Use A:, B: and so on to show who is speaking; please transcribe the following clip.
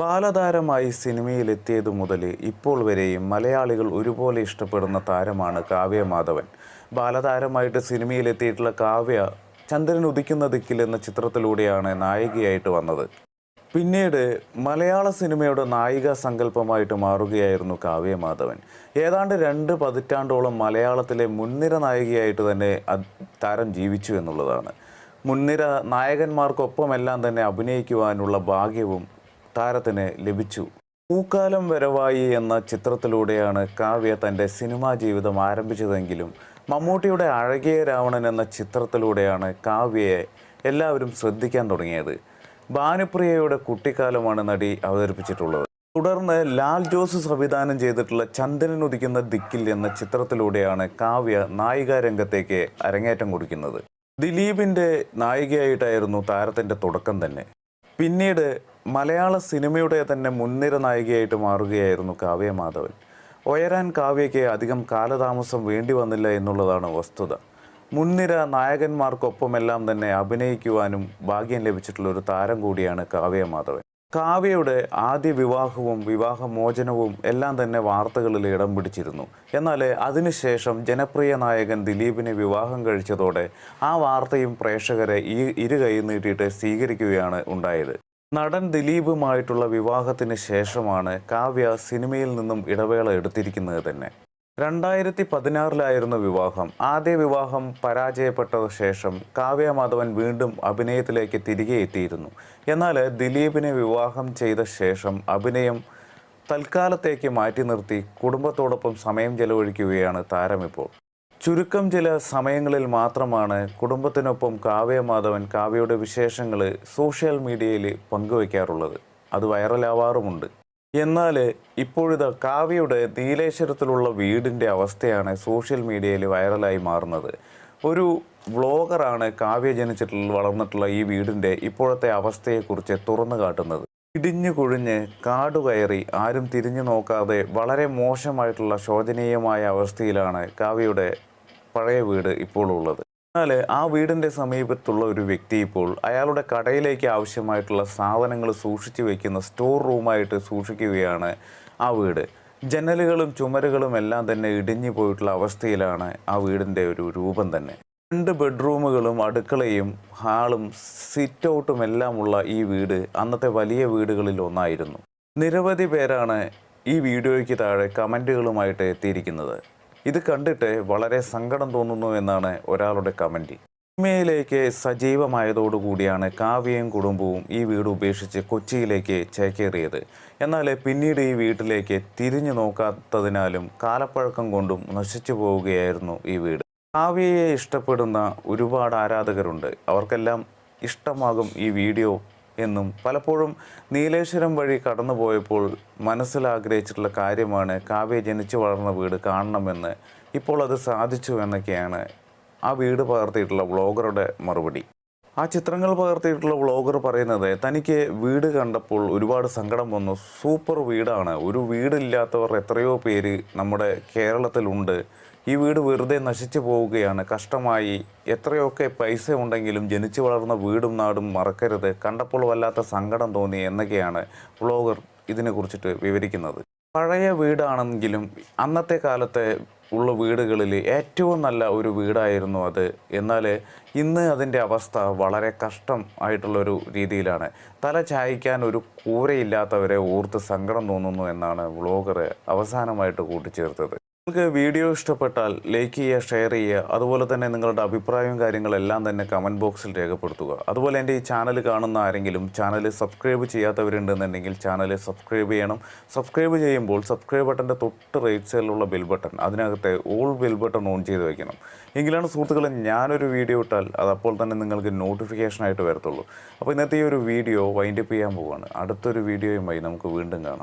A: ബാലതാരമായി സിനിമയിലെത്തിയതു മുതൽ ഇപ്പോൾ വരെയും മലയാളികൾ ഒരുപോലെ ഇഷ്ടപ്പെടുന്ന താരമാണ് കാവ്യ മാധവൻ. ബാലതാരമായിട്ട് സിനിമയിലെത്തിയിട്ടുള്ള കാവ്യ ചന്ദ്രൻ ഉദിക്കുന്ന ദിക്കിൽ എന്ന ചിത്രത്തിലൂടെയാണ് നായികയായിട്ട് വന്നത്. പിന്നീട് മലയാള സിനിമയുടെ നായിക സങ്കല്പമായിട്ട് മാറുകയായിരുന്നു കാവ്യ മാധവൻ. ഏതാണ്ട് രണ്ട് പതിറ്റാണ്ടോളം മലയാളത്തിലെ മുൻനിര നായികയായിട്ട് തന്നെ താരം ജീവിച്ചു എന്നുള്ളതാണ്. മുൻനിര നായകന്മാർക്കൊപ്പമെല്ലാം തന്നെ അഭിനയിക്കുവാനുള്ള ഭാഗ്യവും താരത്തിന് ലഭിച്ചു. പൂക്കാലം വരവായി എന്ന ചിത്രത്തിലൂടെയാണ് കാവ്യ തന്റെ സിനിമാ ജീവിതം ആരംഭിച്ചതെങ്കിലും മമ്മൂട്ടിയുടെ അഴകിയ രാവണൻ എന്ന ചിത്രത്തിലൂടെയാണ് കാവ്യയെ എല്ലാവരും ശ്രദ്ധിക്കാൻ തുടങ്ങിയത്. ഭാനുപ്രിയയുടെ കുട്ടിക്കാലമാണ് നടി അവതരിപ്പിച്ചിട്ടുള്ളത്. തുടർന്ന് ലാൽ ജോസ് സംവിധാനം ചെയ്തിട്ടുള്ള ചന്ദ്രൻ ഉദിക്കുന്ന ദിക്കിൽ എന്ന ചിത്രത്തിലൂടെയാണ് കാവ്യ നായികാ രംഗത്തേക്ക് അരങ്ങേറ്റം കുറിക്കുന്നത്. ദിലീപിന്റെ നായികയായിട്ടായിരുന്നു താരത്തിന്റെ തുടക്കം തന്നെ. പിന്നീട് മലയാള സിനിമയുടെ തന്നെ മുൻനിര നായികയായിട്ട് മാറുകയായിരുന്നു കാവ്യ മാധവൻ. ഉയരാൻ കാവ്യയ്ക്ക് അധികം കാലതാമസം വേണ്ടി വന്നില്ല എന്നുള്ളതാണ് വസ്തുത. മുൻനിര നായകന്മാർക്കൊപ്പമെല്ലാം തന്നെ അഭിനയിക്കുവാനും ഭാഗ്യം ലഭിച്ചിട്ടുള്ള ഒരു താരം കൂടിയാണ് കാവ്യ മാധവൻ. കാവ്യയുടെ ആദ്യ വിവാഹവും വിവാഹമോചനവും എല്ലാം തന്നെ വാർത്തകളിൽ ഇടം പിടിച്ചിരുന്നു. എന്നാൽ അതിനുശേഷം ജനപ്രിയ നായകൻ ദിലീപിനെ വിവാഹം കഴിച്ചതോടെ ആ വാർത്തയും പ്രേക്ഷകരെ ഈ ഇരു കൈ നീട്ടിയിട്ട് സ്വീകരിക്കുകയാണ് ഉണ്ടായത്. നടൻ ദിലീപുമായിട്ടുള്ള വിവാഹത്തിന് ശേഷമാണ് കാവ്യ സിനിമയിൽ നിന്നും ഇടവേള എടുത്തിരിക്കുന്നത് തന്നെ. രണ്ടായിരത്തി പതിനാറിലായിരുന്നു വിവാഹം. ആദ്യ വിവാഹം പരാജയപ്പെട്ട ശേഷം കാവ്യ മാധവൻ വീണ്ടും അഭിനയത്തിലേക്ക് തിരികെ എത്തിയിരുന്നു. എന്നാൽ ദിലീപിനെ വിവാഹം ചെയ്ത ശേഷം അഭിനയം തൽക്കാലത്തേക്ക് മാറ്റി നിർത്തി കുടുംബത്തോടൊപ്പം സമയം ചെലവഴിക്കുകയാണ് താരമിപ്പോൾ ചുരുക്കം ചില സമയങ്ങളിൽ മാത്രമാണ് കുടുംബത്തിനൊപ്പം കാവ്യ മാധവൻ കാവ്യയുടെ വിശേഷങ്ങൾ സോഷ്യൽ മീഡിയയിൽ പങ്കുവയ്ക്കാറുള്ളത് അത് വൈറലാവാറുമുണ്ട്. എന്നാൽ ഇപ്പോഴിത് കാവ്യയുടെ നീലേശ്വരത്തിലുള്ള വീടിന്റെ അവസ്ഥയാണ് സോഷ്യൽ മീഡിയയിൽ വൈറലായി മാറുന്നത്. ഒരു വ്ളോഗറാണ് കാവ്യ ജനിച്ചിട്ടുള്ള വളർന്നിട്ടുള്ള ഈ വീടിന്റെ ഇപ്പോഴത്തെ അവസ്ഥയെക്കുറിച്ച് തുറന്നു കാട്ടുന്നത്. ഇടിഞ്ഞു കുഴിഞ്ഞ് കാടുകയറി ആരും തിരിഞ്ഞു നോക്കാതെ വളരെ മോശമായിട്ടുള്ള ശോചനീയമായ അവസ്ഥയിലാണ് കാവ്യയുടെ പഴയ വീട് ഇപ്പോൾ ഉള്ളത്. എന്നാൽ ആ വീടിന്റെ സമീപത്തുള്ള ഒരു വ്യക്തി ഇപ്പോൾ അയാളുടെ കടയിലേക്ക് ആവശ്യമായിട്ടുള്ള സാധനങ്ങൾ സൂക്ഷിച്ചു വെക്കുന്ന സ്റ്റോർ റൂമായിട്ട് സൂക്ഷിക്കുകയാണ് ആ വീട്. ജനലുകളും ചുമരുകളും എല്ലാം തന്നെ ഇടിഞ്ഞു പോയിട്ടുള്ള അവസ്ഥയിലാണ് ആ വീടിന്റെ ഒരു രൂപം തന്നെ. രണ്ട് ബെഡ്റൂമുകളും അടുക്കളയും ഹാളും സിറ്റ് ഔട്ടും എല്ലാമുള്ള ഈ വീട് അന്നത്തെ വലിയ വീടുകളിൽ ഒന്നായിരുന്നു. നിരവധി പേരാണ് ഈ വീഡിയോയ്ക്ക് താഴെ കമന്റുകളുമായിട്ട് എത്തിയിരിക്കുന്നത്. ഇത് കണ്ടിട്ട് വളരെ സങ്കടം തോന്നുന്നു എന്നാണ് ഒരാളുടെ കമന്റ്. സിനിമയിലേക്ക് സജീവമായതോടുകൂടിയാണ് കാവ്യയും കുടുംബവും ഈ വീട് ഉപേക്ഷിച്ച് കൊച്ചിയിലേക്ക് ചേക്കേറിയത്. എന്നാൽ പിന്നീട് ഈ വീട്ടിലേക്ക് തിരിഞ്ഞു നോക്കാത്തതിനാലും കാലപ്പഴക്കം കൊണ്ടും നശിച്ചു പോവുകയായിരുന്നു ഈ വീട്. കാവ്യയെ ഇഷ്ടപ്പെടുന്ന ഒരുപാട് ആരാധകരുണ്ട്. അവർക്കെല്ലാം ഇഷ്ടമാകും ഈ വീഡിയോ എന്നും പലപ്പോഴും നീലേശ്വരം വഴി കടന്നു പോയപ്പോൾ മനസ്സിൽ ആഗ്രഹിച്ചിട്ടുള്ള കാര്യമാണ് കാവ്യ ജനിച്ചു വളർന്ന വീട് കാണണമെന്ന് ഇപ്പോൾ അത് സാധിച്ചു എന്നൊക്കെയാണ് ആ വീട് പകർത്തിയിട്ടുള്ള വ്ളോഗറുടെ മറുപടി. ആ ചിത്രങ്ങൾ പകർത്തിയിട്ടുള്ള വ്ളോഗർ പറയുന്നത് തനിക്ക് വീട് കണ്ടപ്പോൾ ഒരുപാട് സങ്കടം വന്നു. സൂപ്പർ വീടാണ്. ഒരു വീടില്ലാത്തവർ എത്രയോ പേര് നമ്മുടെ കേരളത്തിലുണ്ട്. ഈ വീട് വെറുതെ നശിച്ചു പോവുകയാണ്. കഷ്ടമായി. എത്രയൊക്കെ പൈസ ഉണ്ടെങ്കിലും ജനിച്ചു വളർന്ന വീടും നാടും മറക്കരുത്. കണ്ടപ്പോൾ വല്ലാത്ത സങ്കടം തോന്നി എന്നൊക്കെയാണ് വ്ളോഗർ ഇതിനെക്കുറിച്ചിട്ട് വിവരിക്കുന്നത്. പഴയ വീടാണെങ്കിലും അന്നത്തെ കാലത്തെ ഉള്ള വീടുകളിൽ ഏറ്റവും നല്ല ഒരു വീടായിരുന്നു അത്. എന്നാൽ ഇന്ന് അതിന്റെ അവസ്ഥ വളരെ കഷ്ടം ആയിട്ടുള്ളൊരു രീതിയിലാണ്. തല ചായ്ക്കാൻ ഒരു കൂരയില്ലാത്തവരെ ഓർത്ത് സങ്കടം തോന്നുന്നു എന്നാണ് വ്ളോഗർ അവസാനമായിട്ട് കൂട്ടിച്ചേർത്തത്. നിങ്ങൾക്ക് വീഡിയോ ഇഷ്ടപ്പെട്ടാൽ ലൈക്ക് ചെയ്യുക ഷെയർ ചെയ്യുക. അതുപോലെ തന്നെ നിങ്ങളുടെ അഭിപ്രായവും കാര്യങ്ങളെല്ലാം തന്നെ കമന്റ് ബോക്സിൽ രേഖപ്പെടുത്തുക. അതുപോലെ എന്റെ ഈ ചാനൽ കാണുന്ന ആരെങ്കിലും ചാനൽ സബ്സ്ക്രൈബ് ചെയ്യാത്തവരുണ്ടെന്നുണ്ടെങ്കിൽ ചാനൽ സബ്സ്ക്രൈബ് ചെയ്യണം. സബ്സ്ക്രൈബ് ചെയ്യുമ്പോൾ സബ്സ്ക്രൈബ് ബട്ടന്റെ തൊട്ട് റൈറ്റ് സൈഡിലുള്ള ബെൽ ബട്ടൺ അതിനകത്തെ ഓൾ ബെൽ ബട്ടൺ ഓൺ ചെയ്ത് വയ്ക്കണം. എങ്കിലാണ് സുഹൃത്തുക്കളെ ഞാനൊരു വീഡിയോ ഇട്ടാൽ അത് അപ്പോൾ തന്നെ നിങ്ങൾക്ക് നോട്ടിഫിക്കേഷനായിട്ട് വരത്തുള്ളൂ. അപ്പോൾ ഇന്നത്തെ ഈ ഒരു വീഡിയോ വൈൻഡപ്പ് ചെയ്യാൻ പോവുകയാണ്. അടുത്തൊരു വീഡിയോയുമായി നമുക്ക് വീണ്ടും കാണാം.